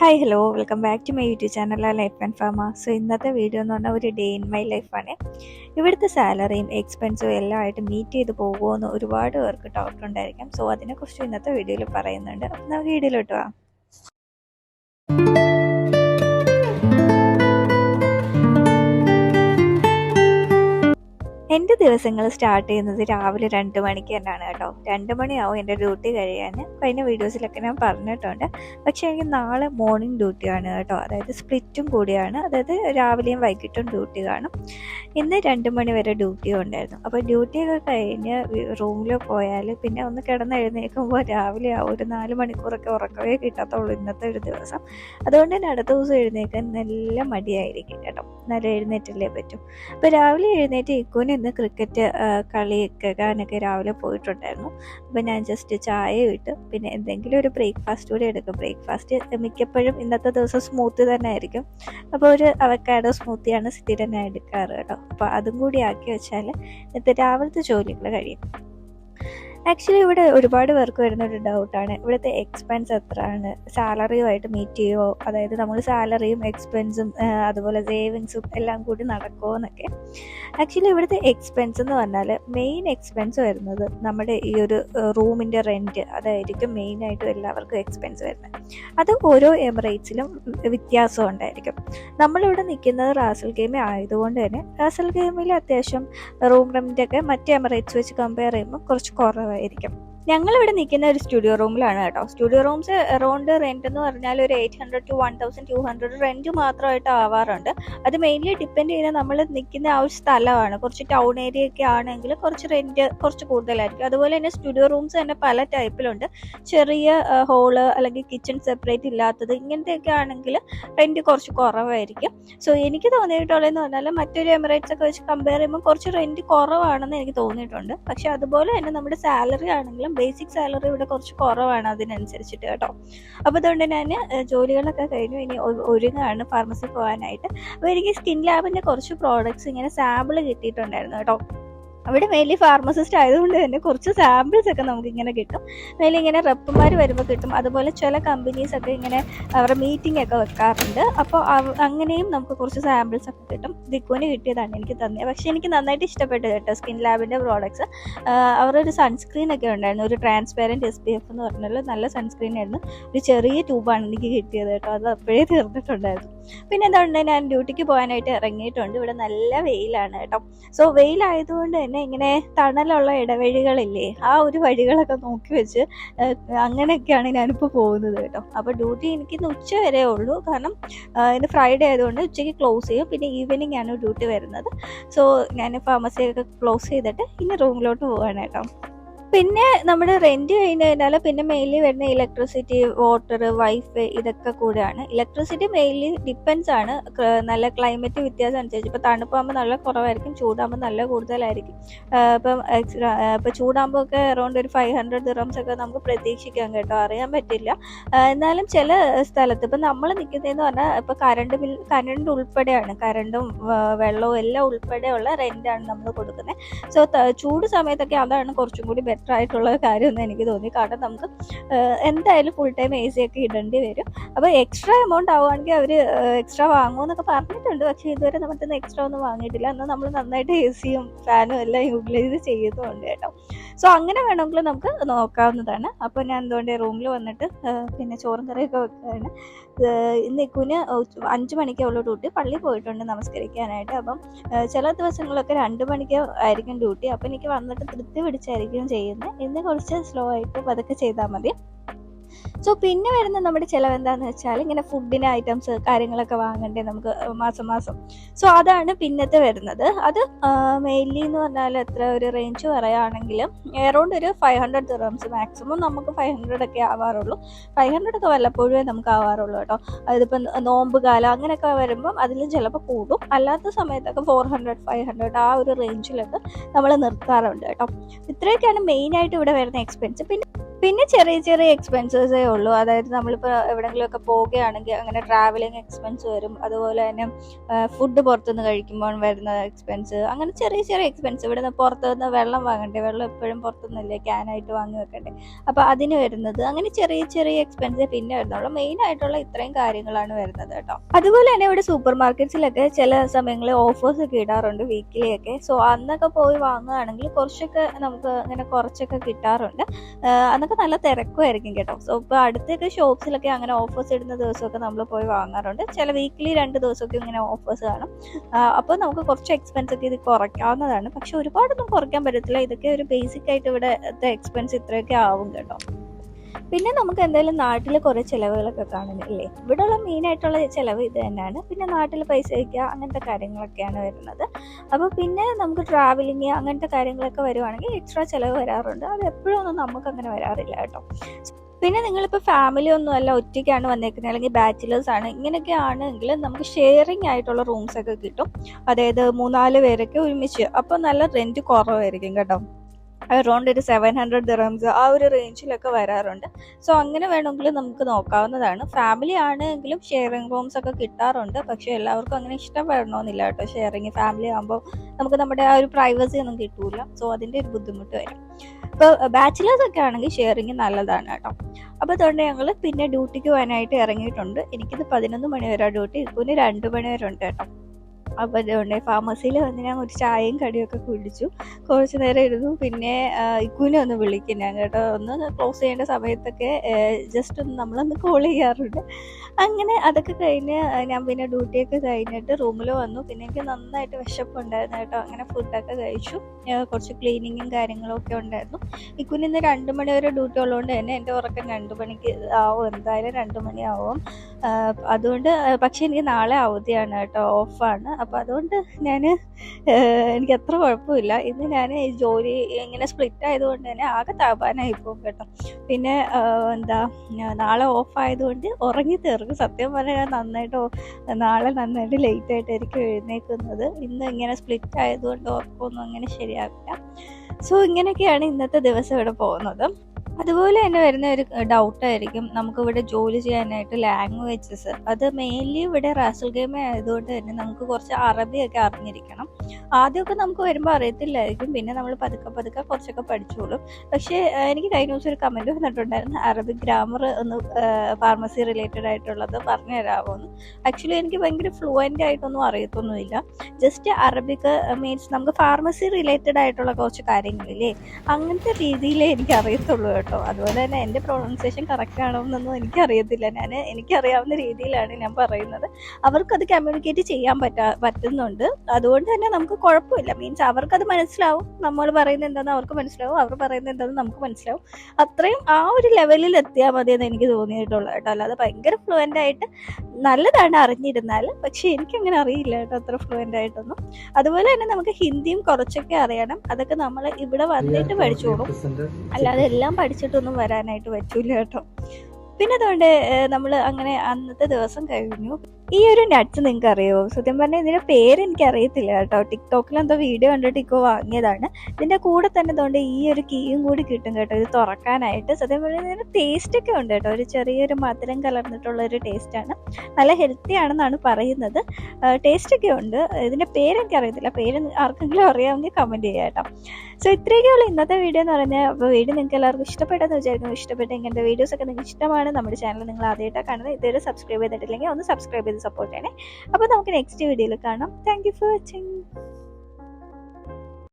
Hi hello welcome back to my YouTube channel life and pharma so ഇന്നത്തെ video എന്ന് പറഞ്ഞാൽ ഒരു day in my ലൈഫാണ് ഇവിടുത്തെ സാലറിയും എക്സ്പെൻസും എല്ലാം ആയിട്ട് മീറ്റ് ചെയ്ത് പോകുമോ എന്ന് ഒരുപാട് പേർക്ക് ഡൗട്ട് ഉണ്ടായിരിക്കാം. സോ അതിനെക്കുറിച്ച് ഇന്നത്തെ വീഡിയോയിൽ പറയുന്നുണ്ട്. അപ്പം നമുക്ക് വീഡിയോയിലോട്ട് പോവാം എന്റെ ദിവസങ്ങൾ സ്റ്റാർട്ട് ചെയ്യുന്നത് രാവിലെ രണ്ട് മണിക്ക് തന്നെയാണ് കേട്ടോ. രണ്ട് മണിയാവും എന്റെ ഡ്യൂട്ടി കഴിയാൻ. കഴിഞ്ഞ വീഡിയോസിലൊക്കെ ഞാൻ പറഞ്ഞിട്ടുണ്ട്. പക്ഷേ എനിക്ക് നാളെ മോർണിംഗ് ഡ്യൂട്ടിയാണ് കേട്ടോ. അതായത് സ്പ്ലിറ്റും കൂടിയാണ്. അതായത് രാവിലെയും വൈകിട്ടും ഡ്യൂട്ടി കാണും. ഇന്ന് രണ്ട് മണി വരെ ഡ്യൂട്ടി ഉണ്ടായിരുന്നു. അപ്പോൾ ഡ്യൂട്ടിയൊക്കെ കഴിഞ്ഞ് റൂമിൽ പോയാൽ പിന്നെ ഒന്ന് കിടന്ന് എഴുന്നേൽക്കുമ്പോൾ രാവിലെ ആ ഒരു നാല് മണിക്കൂറൊക്കെ ഉറക്കമേ കിട്ടാത്തുള്ളൂ ഇന്നത്തെ ഒരു ദിവസം. അതുകൊണ്ട് തന്നെ അടുത്ത ദിവസം എഴുന്നേൽക്കാൻ നല്ല മടിയായിരിക്കും കേട്ടോ. നല്ല എഴുന്നേറ്റല്ലേ പറ്റും. അപ്പോൾ രാവിലെ എഴുന്നേറ്റ് ഇക്കോനെ ഇന്ന് ക്രിക്കറ്റ് കളിയൊക്കെ കാണൊക്കെ രാവിലെ പോയിട്ടുണ്ടായിരുന്നു. അപ്പോൾ ഞാൻ ജസ്റ്റ് ചായ ഇട്ട്. പിന്നെ എന്തെങ്കിലും ഒരു ബ്രേക്ക്ഫാസ്റ്റ് കൂടി എടുക്കും. ബ്രേക്ക്ഫാസ്റ്റ് മിക്കപ്പോഴും ഇന്നത്തെ ദിവസം സ്മൂത്ത് തന്നെ ആയിരിക്കും. അപ്പോൾ ഒരു അവക്കാഡോ സ്മൂത്തിയാണ് സ്ഥിരം ഞാൻ എടുക്കാറ് കേട്ടോ. അപ്പോൾ അതും കൂടി ആക്കി വെച്ചാൽ ഇന്നത്തെ രാവിലത്തെ ജോലികൾ കഴിയും. ആക്ച്വലി ഇവിടെ ഒരുപാട് പേർക്ക് വരുന്ന ഒരു ഡൗട്ടാണ് ഇവിടുത്തെ എക്സ്പെൻസ് എത്രയാണ്? സാലറിയുമായിട്ട് മീറ്റ് ചെയ്യുമോ അതായത് നമ്മൾ സാലറിയും എക്സ്പെൻസും അതുപോലെ സേവിങ്സും എല്ലാം കൂടി നടക്കുമോ എന്നൊക്കെ. ആക്ച്വലി ഇവിടുത്തെ എക്സ്പെൻസ് എന്ന് പറഞ്ഞാൽ മെയിൻ എക്സ്പെൻസ് വരുന്നത് നമ്മുടെ ഈ ഒരു റൂമിന്റെ റെന്റ് അതായിരിക്കും മെയിനായിട്ടും എല്ലാവർക്കും എക്സ്പെൻസ് വരുന്നത്. അത് ഓരോ എമിറേറ്റ്സിലും വ്യത്യാസം ഉണ്ടായിരിക്കും. നമ്മളിവിടെ നിൽക്കുന്നത് റാസൽ ഗെയിമേ ആയതുകൊണ്ട് തന്നെ റാസൽ ഗെയിമിൽ അത്യാവശ്യം റൂം റെന്റൊക്കെ മറ്റ് എമിറേറ്റ്സ് വെച്ച് കമ്പയർ ചെയ്യുമ്പോൾ കുറച്ച് കുറവായിരിക്കും. ഇരിക്കും ഞങ്ങളിവിടെ നിൽക്കുന്ന ഒരു സ്റ്റുഡിയോ റൂമിലാണ് കേട്ടോ. സ്റ്റുഡിയോ റൂംസ് അറൗണ്ട് റെന്റ് എന്ന് പറഞ്ഞാൽ ഒരു eight hundred to one thousand two hundred rent മാത്രമായിട്ട് ആവാറുണ്ട്. അത് മെയിൻലി ഡിപ്പെൻഡ് ചെയ്യുന്ന നമ്മൾ നിൽക്കുന്ന ആ ഒരു സ്ഥലമാണ്. കുറച്ച് ടൗൺ ഏരിയ ഒക്കെ ആണെങ്കിൽ കുറച്ച് റെന്റ് കുറച്ച് കൂടുതലായിരിക്കും. അതുപോലെ തന്നെ സ്റ്റുഡിയോ റൂംസ് തന്നെ പല ടൈപ്പിലുണ്ട് ചെറിയ ഹോൾ അല്ലെങ്കിൽ കിച്ചൺ സെപ്പറേറ്റ് ഇല്ലാത്തത് ഇങ്ങനത്തെയൊക്കെ ആണെങ്കിൽ റെന്റ് കുറച്ച് കുറവായിരിക്കും. സോ എനിക്ക് തോന്നിയിട്ടുള്ളതെന്ന് പറഞ്ഞാൽ മറ്റൊരു എമിറേറ്റ്സ് ഒക്കെ വെച്ച് കമ്പയർ ചെയ്യുമ്പോൾ കുറച്ച് റെന്റ് കുറവാണെന്ന് എനിക്ക് തോന്നിയിട്ടുണ്ട്. പക്ഷെ അതുപോലെ തന്നെ നമ്മുടെ സാലറി ആണെങ്കിലും ബേസിക് സാലറി ഇവിടെ കുറച്ച് കുറവാണ് അതിനനുസരിച്ചിട്ട് കേട്ടോ. അപ്പോൾ അതുകൊണ്ട് ഞാൻ ജോലികളൊക്കെ കഴിഞ്ഞു. ഇനി ഒരുങ്ങാണ് ഫാർമസി പോകാനായിട്ട്. അപ്പോൾ എനിക്ക് സ്കിൻ ലാബിന്റെ കുറച്ച് പ്രോഡക്ട്സ് ഇങ്ങനെ സാമ്പിൾ കിട്ടിയിട്ടുണ്ടായിരുന്നു കേട്ടോ. അവിടെ മെയിൻലി ഫാർമസിസ്റ്റ് ആയതുകൊണ്ട് തന്നെ കുറച്ച് സാമ്പിൾസ് ഒക്കെ നമുക്ക് ഇങ്ങനെ കിട്ടും. മെയിൻലി ഇങ്ങനെ റെപ്പുമാർ വരുമ്പോൾ കിട്ടും. അതുപോലെ ചില കമ്പനീസ് ഒക്കെ ഇങ്ങനെ അവരുടെ മീറ്റിംഗ് ഒക്കെ വെക്കാറുണ്ട്. അപ്പോൾ അങ്ങനെയും നമുക്ക് കുറച്ച് സാമ്പിൾസ് ഒക്കെ കിട്ടും. ദിക്കുവിന് കിട്ടിയതാണ് എനിക്ക് തന്നെ പക്ഷേ എനിക്ക് നന്നായിട്ട് ഇഷ്ടപ്പെട്ടത് കേട്ടോ സ്കിൻ ലാബിന്റെ അവരുടെ ഒരു സൺസ്ക്രീൻ ഒക്കെ ഉണ്ടായിരുന്നു. ഒരു ട്രാൻസ്പെറന്റ് എസ് പി എഫ് എന്ന് പറഞ്ഞാൽ നല്ല സൺസ്ക്രീൻ ആയിരുന്നു. ഒരു ചെറിയ ട്യൂബാണ് എനിക്ക് കിട്ടിയത് കേട്ടോ. അത് അപ്പോഴേ തീർന്നിട്ടുണ്ടായിരുന്നു. പിന്നെ എന്തുകൊണ്ട് ഞാൻ ഡ്യൂട്ടിക്ക് പോകാനായിട്ട് ഇറങ്ങിയിട്ടുണ്ട്. ഇവിടെ നല്ല വെയിലാണ് കേട്ടോ. സോ വെയിലായതുകൊണ്ട് തന്നെ ഇങ്ങനെ തണലുള്ള ഇടവഴികളില്ലേ ആ ഒരു വഴികളൊക്കെ നോക്കി വെച്ച് അങ്ങനെയൊക്കെയാണ് ഞാനിപ്പോൾ പോകുന്നത് കേട്ടോ. അപ്പോൾ ഡ്യൂട്ടി എനിക്ക് ഇന്ന് ഉച്ച വരെ ഉള്ളൂ. കാരണം ഇന്ന് ഫ്രൈഡേ ആയതുകൊണ്ട് ഉച്ചയ്ക്ക് ക്ലോസ് ചെയ്യും. പിന്നെ ഈവനിങ് ആണ് ഡ്യൂട്ടി വരുന്നത്. സോ ഞാൻ ഫാർമസിയൊക്കെ ക്ലോസ് ചെയ്തിട്ട് ഇനി റൂമിലോട്ട് പോവാണ് കേട്ടോ. പിന്നെ നമ്മുടെ റെന്റ് കഴിഞ്ഞ് കഴിഞ്ഞാൽ പിന്നെ മെയിൻലി വരുന്ന ഇലക്ട്രിസിറ്റി വാട്ടർ വൈഫൈ ഇതൊക്കെ കൂടെയാണ്. ഇലക്ട്രിസിറ്റി മെയിൻലി ഡിപ്പെൻസ് ആണ്. നല്ല ക്ലൈമറ്റ് വ്യത്യാസം അനുസരിച്ച്. ഇപ്പോൾ തണുപ്പാകുമ്പോൾ നല്ല കുറവായിരിക്കും ചൂടാകുമ്പോൾ നല്ല കൂടുതലായിരിക്കും. ഇപ്പം ഇപ്പൊ ചൂടാകുമ്പോൾ ഒക്കെ അറൗണ്ട് ഒരു ഫൈവ് ഹൺഡ്രഡ് ദിറംസ് ഒക്കെ നമുക്ക് പ്രതീക്ഷിക്കാം കേട്ടോ. അറിയാൻ പറ്റില്ല. എന്നാലും ചില സ്ഥലത്ത് ഇപ്പം നമ്മൾ നിൽക്കുന്നതെന്ന് പറഞ്ഞാൽ ഇപ്പോൾ കറണ്ട് ബിൽ കറണ്ട് ഉൾപ്പെടെയാണ്. കറണ്ടും വെള്ളവും എല്ലാം ഉൾപ്പെടെയുള്ള ആണ് നമ്മൾ കൊടുക്കുന്നത് സോ ചൂട് സമയത്തൊക്കെ അതാണ് കുറച്ചും കൂടി ബെറ്റർ ആയിട്ടുള്ള കാര്യമെന്ന് എനിക്ക് തോന്നി. കാരണം നമുക്ക് എന്തായാലും ഫുൾ ടൈം എ സി ഒക്കെ ഇടേണ്ടി വരും. അപ്പോൾ എക്സ്ട്രാ എമൗണ്ട് ആവുകയാണെങ്കിൽ അവർ എക്സ്ട്രാ വാങ്ങുമെന്നൊക്കെ പറഞ്ഞിട്ടുണ്ട്. പക്ഷേ ഇതുവരെ നമുക്ക് എക്സ്ട്രാ ഒന്നും വാങ്ങിയിട്ടില്ല. എന്നാൽ നമ്മൾ നന്നായിട്ട് എ സിയും ഫാനും എല്ലാം യൂട്ടിലൈസ് ചെയ്യുന്നുണ്ട് കേട്ടോ. സോ അങ്ങനെ വേണമെങ്കിൽ നമുക്ക് നോക്കാവുന്നതാണ്. അപ്പോൾ ഞാൻ എന്തുകൊണ്ട് റൂമിൽ വന്നിട്ട് പിന്നെ ചോറും കറിയൊക്കെ വെക്കുകയാണ് ഇന്ന് ഇക്കുന് അഞ്ച് മണിക്ക് അവളോട് ഡ്യൂട്ടി പള്ളി പോയിട്ടുണ്ട് നമസ്കരിക്കാനായിട്ട്. അപ്പം ചില ദിവസങ്ങളൊക്കെ രണ്ട് മണിക്ക് ആയിരിക്കും ഡ്യൂട്ടി അപ്പം എനിക്ക് വന്നിട്ട് തൃപ്തി പിടിച്ചായിരിക്കും ചെയ്യുന്നത് ഇന്ന് കുറച്ച് സ്ലോ ആയിട്ട് പതുക്കെ ചെയ്താൽ മതി. സോ പിന്നെ വരുന്ന നമ്മുടെ ചിലവ് എന്താന്ന് വെച്ചാൽ ഇങ്ങനെ ഫുഡിന് ഐറ്റംസ് കാര്യങ്ങളൊക്കെ വാങ്ങണ്ടേ നമുക്ക് മാസം മാസം. സോ അതാണ് പിന്നത്തെ വരുന്നത്. അത് മെയിൻലി എന്ന് പറഞ്ഞാൽ എത്ര ഒരു റേഞ്ച് പറയുകയാണെങ്കിൽ എറൗണ്ട് ഒരു ഫൈവ് ഹൺഡ്രഡ് ദിറംസ് മാക്സിമം നമുക്ക് ഫൈവ് ഹൺഡ്രഡ് ഒക്കെ ആവാറുള്ളൂ. ഫൈവ് ഹൺഡ്രഡ് ഒക്കെ വല്ലപ്പോഴേ നമുക്ക് ആവാറുള്ളൂ കേട്ടോ. അതിപ്പോൾ നോമ്പ് കാലം അങ്ങനെയൊക്കെ വരുമ്പം അതിൽ ചിലപ്പോൾ കൂടും. അല്ലാത്ത സമയത്തൊക്കെ ഫോർ ഹൺഡ്രഡ് ഫൈവ് ഹൺഡ്രഡ് ആ ഒരു റേഞ്ചിലൊക്കെ നമ്മൾ നിർത്താറുണ്ട് കേട്ടോ. ഇത്രയൊക്കെയാണ് മെയിനായിട്ട് ഇവിടെ വരുന്ന എക്സ്പെൻസ് പിന്നെ പിന്നെ ചെറിയ ചെറിയ എക്സ്പെൻസസേ ഉള്ളൂ. അതായത് നമ്മളിപ്പോൾ എവിടെയെങ്കിലുമൊക്കെ പോവുകയാണെങ്കിൽ അങ്ങനെ ട്രാവലിംഗ് എക്സ്പെൻസ് വരും. അതുപോലെ തന്നെ ഫുഡ് പുറത്തുനിന്ന് കഴിക്കുമ്പോൾ വരുന്ന എക്സ്പെൻസ് അങ്ങനെ ചെറിയ ചെറിയ എക്സ്പെൻസ് ഇവിടെ നിന്ന് പുറത്തുനിന്ന് വെള്ളം വാങ്ങണ്ടേ? വെള്ളം എപ്പോഴും പുറത്തുനിന്നല്ലേ? ക്യാനായിട്ട് വാങ്ങി വെക്കണ്ടേ? അപ്പോൾ അതിന് വരുന്നത് അങ്ങനെ ചെറിയ ചെറിയ എക്സ്പെൻസ് പിന്നെ വരുന്നുള്ളൂ. മെയിൻ ആയിട്ടുള്ള ഇത്രയും കാര്യങ്ങളാണ് വരുന്നത് കേട്ടോ. അതുപോലെ തന്നെ ഇവിടെ സൂപ്പർ മാർക്കറ്റ്സിലൊക്കെ ചില സമയങ്ങളിൽ ഓഫേഴ്സ് ഒക്കെ ഇടാറുണ്ട് വീക്കിലി ഒക്കെ. സോ അന്നൊക്കെ പോയി വാങ്ങുകയാണെങ്കിൽ കുറച്ചൊക്കെ നമുക്ക് അങ്ങനെ കുറച്ചൊക്കെ കിട്ടാറുണ്ട്. ആഹ് അന്നൊക്കെ നല്ല തിരക്കുമായിരിക്കും കേട്ടോ. സോ ഇപ്പോൾ അടുത്തൊക്കെ ഷോപ്സിലൊക്കെ അങ്ങനെ ഓഫേഴ്സ് ഇടുന്ന ദിവസമൊക്കെ നമ്മൾ പോയി വാങ്ങാറുണ്ട്. ചില വീക്കിലി രണ്ട് ദിവസമൊക്കെ ഇങ്ങനെ ഓഫേഴ്സ് കാണും. അപ്പോൾ നമുക്ക് കുറച്ച് എക്സ്പെൻസ് ഒക്കെ ഇത് കുറയ്ക്കാവുന്നതാണ്. പക്ഷെ ഒരുപാടൊന്നും കുറയ്ക്കാൻ പറ്റത്തില്ല. ഇതൊക്കെ ഒരു ബേസിക് ആയിട്ട് ഇവിടുത്തെ എക്സ്പെൻസ് ഇത്രയൊക്കെ ആവും കേട്ടോ. പിന്നെ നമുക്ക് എന്തായാലും നാട്ടിൽ കുറേ ചിലവുകളൊക്കെ കാണുന്നില്ലേ? മെയിൻ ആയിട്ടുള്ള ചിലവ് ഇത് തന്നെയാണ്. പിന്നെ നാട്ടിൽ പൈസ വയ്ക്കുക അങ്ങനത്തെ കാര്യങ്ങളൊക്കെയാണ് വരുന്നത്. അപ്പോൾ പിന്നെ നമുക്ക് ട്രാവലിങ് അങ്ങനത്തെ കാര്യങ്ങളൊക്കെ വരുവാണെങ്കിൽ എക്സ്ട്രാ ചിലവ് വരാറുണ്ട്. അത് എപ്പോഴും ഒന്നും നമുക്ക് അങ്ങനെ വരാറില്ല കേട്ടോ. പിന്നെ നിങ്ങളിപ്പോൾ ഫാമിലി ഒന്നും അല്ല ഒറ്റയ്ക്കാണ് വന്നേക്കുന്നത്. അല്ലെങ്കിൽ ബാച്ചിലേഴ്സ് ആണ്. ഇങ്ങനെയൊക്കെ ആണെങ്കിൽ നമുക്ക് ഷെയറിങ് ആയിട്ടുള്ള റൂംസ് ഒക്കെ കിട്ടും. അതായത് മൂന്നാൽ പേരൊക്കെ ഒരുമിച്ച്. അപ്പോൾ നല്ല റെന്റ് കുറവായിരിക്കും കേട്ടോ. അറൗണ്ട് ഒരു സെവൻ ഹൺഡ്രഡ് ദിറംസ് ആ ഒരു റേഞ്ചിലൊക്കെ വരാറുണ്ട്. സോ അങ്ങനെ വേണമെങ്കിൽ നമുക്ക് നോക്കാവുന്നതാണ്. ഫാമിലി ആണെങ്കിലും ഷെയറിംഗ് റൂംസ് ഒക്കെ കിട്ടാറുണ്ട്. പക്ഷേ എല്ലാവർക്കും അങ്ങനെ ഇഷ്ടപ്പെടണമെന്നില്ല കേട്ടോ. ഷെയറിങ് ഫാമിലി ആകുമ്പോൾ നമുക്ക് നമ്മുടെ ആ ഒരു പ്രൈവസി ഒന്നും കിട്ടൂല. സോ അതിന്റെ ഒരു ബുദ്ധിമുട്ട് വരും. ഇപ്പോൾ ബാച്ചിലേഴ്സ് ഒക്കെ ആണെങ്കിൽ ഷെയറിങ് നല്ലതാണ് കേട്ടോ. അപ്പോൾ അതുകൊണ്ട് ഞങ്ങൾ പിന്നെ ഡ്യൂട്ടിക്ക് പോകാനായിട്ട് ഇറങ്ങിയിട്ടുണ്ട്. എനിക്കിത് പതിനൊന്ന് മണി വരെ ഡ്യൂട്ടി ഇക്കുന് രണ്ട് മണി വരെ ഉണ്ട് കേട്ടോ. അപ്പോൾ അതുകൊണ്ട് ഫാർമസിയിൽ വന്ന് ഞാൻ ഒരു ചായയും കടിയൊക്കെ കുടിച്ചു. കുറച്ച് നേരം ഇരുന്നു. പിന്നെ ഇക്കുനെ ഒന്ന് വിളിക്കും ഞാൻ കേട്ടോ. ഒന്ന് ക്ലോസ് ചെയ്യേണ്ട സമയത്തൊക്കെ ജസ്റ്റ് ഒന്ന് നമ്മളൊന്ന് കോൾ ചെയ്യാറുണ്ട്. അങ്ങനെ അതൊക്കെ കഴിഞ്ഞ് ഞാൻ പിന്നെ ഡ്യൂട്ടിയൊക്കെ കഴിഞ്ഞിട്ട് റൂമിൽ വന്നു. പിന്നെ എനിക്ക് നന്നായിട്ട് വിശപ്പുണ്ടായിരുന്നു കേട്ടോ. അങ്ങനെ ഫുഡൊക്കെ കഴിച്ചു. കുറച്ച് ക്ലീനിങ്ങും കാര്യങ്ങളും ഒക്കെ ഉണ്ടായിരുന്നു. ഇക്കുന് ഇന്ന് രണ്ട് മണി വരെ ഡ്യൂട്ടി ഉള്ളതുകൊണ്ട് തന്നെ എന്റെ ഉറക്കം രണ്ട് മണിക്ക് ആവും. എന്തായാലും രണ്ട് മണിയാവും അതുകൊണ്ട് പക്ഷേ എനിക്ക് നാളെ അവധിയാണ് കേട്ടോ. ഓഫാണ് അപ്പോൾ അതുകൊണ്ട് ഞാൻ എനിക്ക് അത്ര കുഴപ്പമില്ല. ഇന്ന് ഞാൻ ഈ ജോലി ഇങ്ങനെ സ്പ്ലിറ്റ് ആയതുകൊണ്ട് തന്നെ ആകെ താപാനായി പോകും കേട്ടോ. പിന്നെ എന്താ നാളെ ഓഫ് ആയതുകൊണ്ട് ഉറങ്ങി തീർക്കും. സത്യം പറഞ്ഞാൽ നന്നായിട്ട് നാളെ നന്നായിട്ട് ലേറ്റ് ആയിട്ടായിരിക്കും എഴുന്നേൽക്കുന്നത് ഇന്ന് ഇങ്ങനെ സ്പ്ലിറ്റ് ആയതുകൊണ്ട് ഉറക്കമൊന്നും അങ്ങനെ ശരിയാവില്ല. സോ ഇങ്ങനെയൊക്കെയാണ് ഇന്നത്തെ ദിവസം ഇവിടെ പോകുന്നത്. അതുപോലെ തന്നെ വരുന്ന ഒരു ഡൗട്ട് ആയിരിക്കും. നമുക്കിവിടെ ജോലി ചെയ്യാനായിട്ട് ലാംഗ്വേജസ് അത് മെയിൻലി ഇവിടെ റാസൽ ഗെയിം ആയതുകൊണ്ട് തന്നെ നമുക്ക് കുറച്ച് അറബിയൊക്കെ അറിഞ്ഞിരിക്കണം. ആദ്യമൊക്കെ നമുക്ക് വരുമ്പോൾ അറിയത്തില്ലായിരിക്കും. പിന്നെ നമ്മൾ പതുക്കെ പതുക്കെ കുറച്ചൊക്കെ പഠിച്ചോളും. പക്ഷേ എനിക്ക് കഴിഞ്ഞ ദിവസം ഒരു കമന്റ് വന്നിട്ടുണ്ടായിരുന്നു. അറബിക് ഗ്രാമർ ഒന്ന് ഫാർമസി റിലേറ്റഡ് ആയിട്ടുള്ളത് പറഞ്ഞു തരാമോ എന്ന് ആക്ച്വലി എനിക്ക് ഭയങ്കര ഫ്ലുവന്റ് ആയിട്ടൊന്നും അറിയത്തൊന്നുമില്ല. ജസ്റ്റ് അറബിക് മീൻസ് നമുക്ക് ഫാർമസി റിലേറ്റഡ് ആയിട്ടുള്ള കുറച്ച് കാര്യങ്ങളില്ലേ? അങ്ങനത്തെ രീതിയിലേ എനിക്ക് അറിയത്തുള്ളൂ അതുപോലെ തന്നെ എന്റെ പ്രൊണൗൺസിയേഷൻ കറക്റ്റ് ആണോ എന്നൊന്നും എനിക്കറിയത്തില്ല. ഞാൻ എനിക്കറിയാവുന്ന രീതിയിലാണ് ഞാൻ പറയുന്നത്. അവർക്കത് കമ്മ്യൂണിക്കേറ്റ് ചെയ്യാൻ പറ്റാ പറ്റുന്നുണ്ട്. അതുകൊണ്ട് തന്നെ നമുക്ക് കുഴപ്പമില്ല. മീൻസ് അവർക്കത് മനസ്സിലാവും. നമ്മൾ പറയുന്നത് എന്താണെന്ന് അവർക്ക് മനസ്സിലാവും. അവർ പറയുന്നത് എന്താണെന്ന് നമുക്ക് മനസ്സിലാവും. അത്രയും ആ ഒരു ലെവലിൽ എത്തിയാൽ മതി എന്ന് എനിക്ക് തോന്നിയിട്ടുള്ളൂ കേട്ടോ. അല്ലാതെ ഭയങ്കര ഫ്ലുവന്റ് ആയിട്ട് നല്ലതാണ് അറിഞ്ഞിരുന്നാൽ. പക്ഷേ എനിക്കങ്ങനെ അറിയില്ല കേട്ടോ അത്ര ഫ്ലുവന്റ് ആയിട്ടൊന്നും. അതുപോലെ തന്നെ നമുക്ക് ഹിന്ദിയും കുറച്ചൊക്കെ അറിയണം. അതൊക്കെ നമ്മൾ ഇവിടെ വന്നിട്ട് പഠിച്ചോളും. അല്ലാതെ എല്ലാം പഠിച്ചിട്ടൊന്നും വരാനായിട്ട് പറ്റൂല കേട്ടോ. പിന്നെ അതുകൊണ്ട് നമ്മൾ അങ്ങനെ അന്നത്തെ ദിവസം കഴിഞ്ഞു. ഈ ഒരു നട്ട്സ് നിങ്ങൾക്ക് അറിയോ സത്യം പറഞ്ഞാൽ ഇതിന്റെ പേര് എനിക്ക് അറിയത്തില്ല കേട്ടോ. ടിക്ടോക്കിൽ എന്തോ വീഡിയോ കണ്ടിട്ട് ഇക്കോ വാങ്ങിയതാണ്. ഇതിന്റെ കൂടെ തന്നെ അതുകൊണ്ട് ഈ ഒരു കീയും കൂടി കിട്ടും കേട്ടോ. ഇത് തുറക്കാനായിട്ട്. സത്യം പറഞ്ഞാൽ ഇതിന് ടേസ്റ്റ് ഒക്കെ ഉണ്ട് കേട്ടോ. ഒരു ചെറിയൊരു മധുരം കലർന്നിട്ടുള്ള ഒരു ടേസ്റ്റാണ് നല്ല ഹെൽത്തി ആണെന്നാണ് പറയുന്നത്. ടേസ്റ്റ് ഒക്കെ ഉണ്ട്. ഇതിന്റെ പേര് എനിക്ക് അറിയത്തില്ല പേര് ആർക്കെങ്കിലും അറിയാമെങ്കിൽ കമന്റ് ചെയ്യാം കേട്ടോ. സോ ഇത്രയൊക്കെ ഉള്ളൂ ഇന്നത്തെ വീഡിയോ എന്ന് പറഞ്ഞാൽ. അപ്പോൾ വീഡിയോ നിങ്ങൾക്ക് എല്ലാവർക്കും ഇഷ്ടപ്പെട്ടെന്ന് വിചാരിക്കുന്നു. ഇഷ്ടപ്പെട്ട ഇങ്ങനത്തെ വീഡിയോസ് ഒക്കെ നിങ്ങൾക്ക് ഇഷ്ടമാണ്. നമ്മുടെ ചാനൽ നിങ്ങൾ ആദ്യമായിട്ടാണ് കാണുന്നത്. ഇതുവരെ സബ്സ്ക്രൈബ് ചെയ്തിട്ടില്ലെങ്കിൽ ഒന്ന് സബ്സ്ക്രൈബ് ചെയ്ത് സപ്പോർട്ട് ചെയ്യണേ. അപ്പോൾ നമുക്ക് നെക്സ്റ്റ് വീഡിയോയിൽ കാണാം. Thank for watching